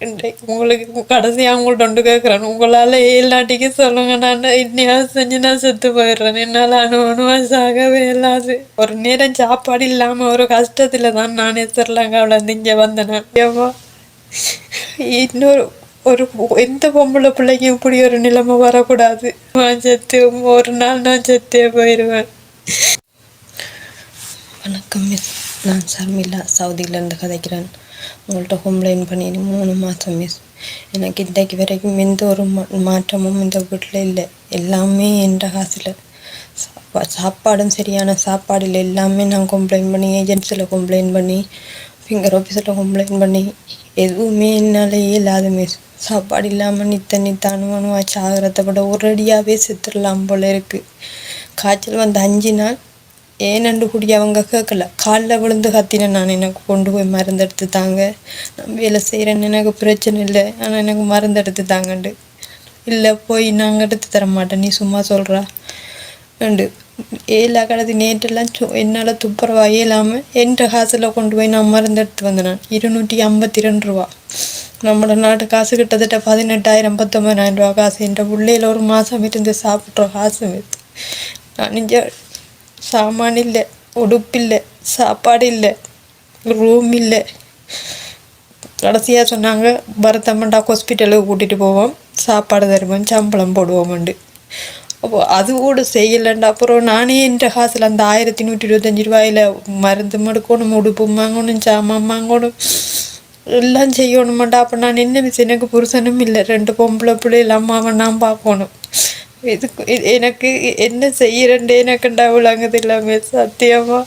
இன்றைக்கு உங்களுக்கு கடைசியாக உங்கள்ட்ட ஒன்று கேட்குறேன் உங்களால் எல்லாட்டிக்கும் சொல்லுங்க நான் இன்னையாவது செஞ்சு நான் செத்து போயிடுறேன் என்னால் அணு ஆகவே சாகவே இல்லாது ஒரு நேரம் சாப்பாடு இல்லாமல் ஒரு கஷ்டத்தில் தான் நானே ஸ்ரீலங்காவில் இருந்து இங்கே வந்தேன் ஏவா இன்னொரு ஒரு எந்த பொம்பளை பிள்ளைக்கும் இப்படி ஒரு நிலைமை வரக்கூடாது நான் செத்து ஒரு நாள் நான் செத்தே போயிடுவேன் வணக்கம் மிஸ் நான் சர்மிளா சவுதியிலேருந்து கதைக்கிறேன். உங்கள்கிட்ட கம்ப்ளைண்ட் பண்ணி மூணு மாதம் மிஸ் எனக்கு இன்றைக்கு வரைக்கும் எந்த ஒரு மா மாற்றமும் இந்த வீட்டில் இல்லை. எல்லாமே என்ற காசில் சாப்பா சாப்பாடும் சரியான சாப்பாடு இல்லை எல்லாமே நான் கம்ப்ளைண்ட் பண்ணி ஏஜென்சியில் கம்ப்ளைண்ட் பண்ணி ஃபிங்கர் ஆஃபீஸில் கம்ப்ளைண்ட் பண்ணி எதுவுமே என்னால் இயலாது மிஸ் சாப்பாடு இல்லாமல் நித்த நித்த அணுவணுவா சாகிறத விட ஒரடியாகவே செத்துடலாம் போல் இருக்குது காய்ச்சல் வந்து அஞ்சு நாள் ஏனண்டு கூடிய அவங்க கேட்கல? காலில் விழுந்து கத்தினேன் நான் எனக்கு கொண்டு போய் மருந்தெடுத்து தாங்க. நான் வேலை செய்கிறேன்னு எனக்கு பிரச்சனை இல்லை. ஆனால் எனக்கு மருந்தெடுத்து தாங்கண்டு. இல்லை போய் நாங்கள் எடுத்து தர மாட்டேன். நீ சும்மா சொல்கிறா அண்டு ஏழா கடது நேற்றெல்லாம் சு என்னால் துப்புரவா? இயலாமல் என்ற காசில் கொண்டு போய் நான் மருந்தெடுத்து வந்தேன் நான் இருநூற்றி ஐம்பத்தி ரெண்டு ரூபா. நம்மளோட நாட்டு காசு கிட்டத்தட்ட பதினெட்டாயிரம் பத்தொம்பதாயிரம் ரூபா காசு. என்ற பிள்ளையில் ஒரு மாதம் இருந்து சாப்பிட்ற காசு. நான் இங்கே சாமான் இல்லை உடுப்பில்லை சாப்பாடு இல்லை ரூம் இல்லை கடைசியாக சொன்னாங்க பரதமண்டா ஹாஸ்பிட்டலுக்கு கூட்டிகிட்டு போவோம் சாப்பாடு தருவோம் சம்பளம் போடுவோம்ண்டு. அப்போ அது கூட செய்யலைண்டா. அப்புறம் நானே என்ற காசில் அந்த ஆயிரத்தி நூற்றி இருபத்தஞ்சி ரூபாயில் மருந்து மடுக்கணும் உடுப்பும் வாங்கணும் சாமான் வாங்கணும். எல்லாம் செய்யணுமாண்டா. அப்போ நான் என்ன மிஸ் எனக்கு புருஷனும் இல்லை ரெண்டு பொம்பளை பிள்ளை பிள்ளைகள் அம்மாவை நான் பார்க்கணும். இதுக்கு இது- எனக்கு என்ன செய்யறேன்டே எனக்கு விளங்குது இல்லாமல் சத்தியமா?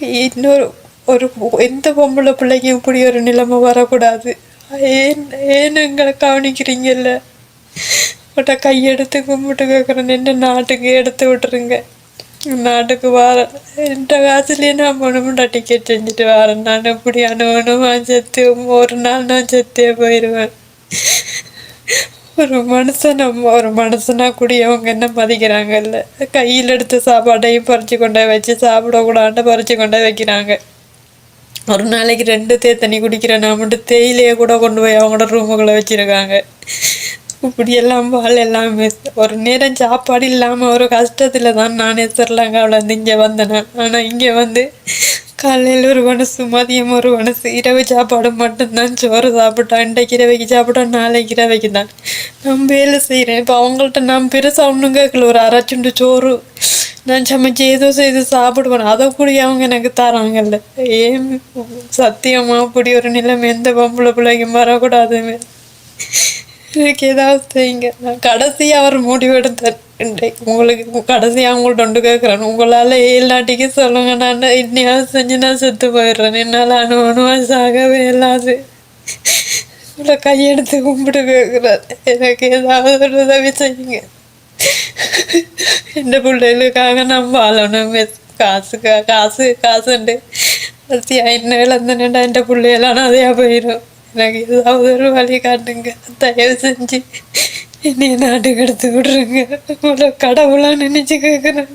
இன்னொரு ஒரு எந்த பொம்பளை பிள்ளைக்கும் இப்படி ஒரு நிலைமை வரக்கூடாது? ஏன் ஏன் எங்களை கவனிக்கிறீங்கல்ல? உட்ட கையெடுத்து கும்பிட்டு கேட்குறேன் என்ன நாட்டுக்கு எடுத்து விட்டுருங்க? நாட்டுக்கு வாரேன் என்ற காசுலேயே நான் போகணும்டா டிக்கெட் செஞ்சுட்டு வரேன். நான் இப்படி அணுவணுமா செத்து ஒரு நாள் நான் செத்தே போயிடுவேன் ஒரு மனுஷன் நம்ம ஒரு மனுஷனா கூடியவங்க என்ன மதிக்கிறாங்கல்ல? கையில் எடுத்த சாப்பாட்டையும் பறித்து கொண்டு வச்சு சாப்பிடக்கூடாண்டு பறித்து கொண்டே வைக்கிறாங்க. ஒரு நாளைக்கு ரெண்டு தே தண்ணி குடிக்கிறேன் நான் மட்டும் தேயிலையை கூட கொண்டு போய் அவங்களோட ரூமுக்குள்ளே வச்சுருக்காங்க. இப்படியெல்லாம் பால் எல்லாமே. ஒரு நேரம் சாப்பாடு இல்லாமல் ஒரு கஷ்டத்தில் தான் நானே ஸ்ரீலங்காவில் வந்து இங்கே வந்தேன். ஆனால் இங்கே வந்து காலையில் ஒரு மனசு மதியம் ஒரு மனசு. இரவு சாப்பாடு மட்டும்தான். சோறு சாப்பிட்டோம். இன்றைக்கு இரவைக்கு சாப்பிட்டோம். நாளைக்கு இரவைக்கு தான். நான் வேலை செய்கிறேன் இப்போ அவங்கள்ட்ட நான் பெருசாக ஒன்றும் கேட்கல. ஒரு அரைச்சுண்டு சோறு. நான் சமைச்சு ஏதோ செய்து சாப்பிடுவேன். அதை கூட அவங்க எனக்கு தராங்கல்ல. ஏன்? சத்தியமாக அப்படி ஒரு நிலைமை. எந்த பொம்பளை பிள்ளைக்கும் வரக்கூடாதுமே எனக்கு ஏதாவது செய்யுங்க. நான் கடைசி அவர் முடிவெடுத்தேன் இன்றைக்கு உங்களுக்கு கடைசியாக அவங்கள்ட்ட ஒன்று கேட்குறேன். உங்களால் எல்லாட்டிக்கும் சொல்லுங்க. நான் இன்னையாவது செஞ்சு நான் செத்து போயிடுறேன். என்னால் அனுபவமாக சாகவே இல்லாது. உங்களை கையெடுத்து கும்பிட்டு கேட்குறேன் எனக்கு ஏதாவது ஒரு உதவி செய்யுங்க. எந்த பிள்ளைகளுக்காக நான் வாழணும். காசுக்காக காசு காசுண்டு. என்ன இழந்தேன்டா என் பிள்ளைகளான அதையாக போயிடும். எனக்கு ஏதாவது ஒரு வழி காட்டுங்க. தயவு செஞ்சு என்னைய நாட்டுக்கு எடுத்து விட்ருங்க உங்களை கடவுளாக நினச்சி கேட்குறேன்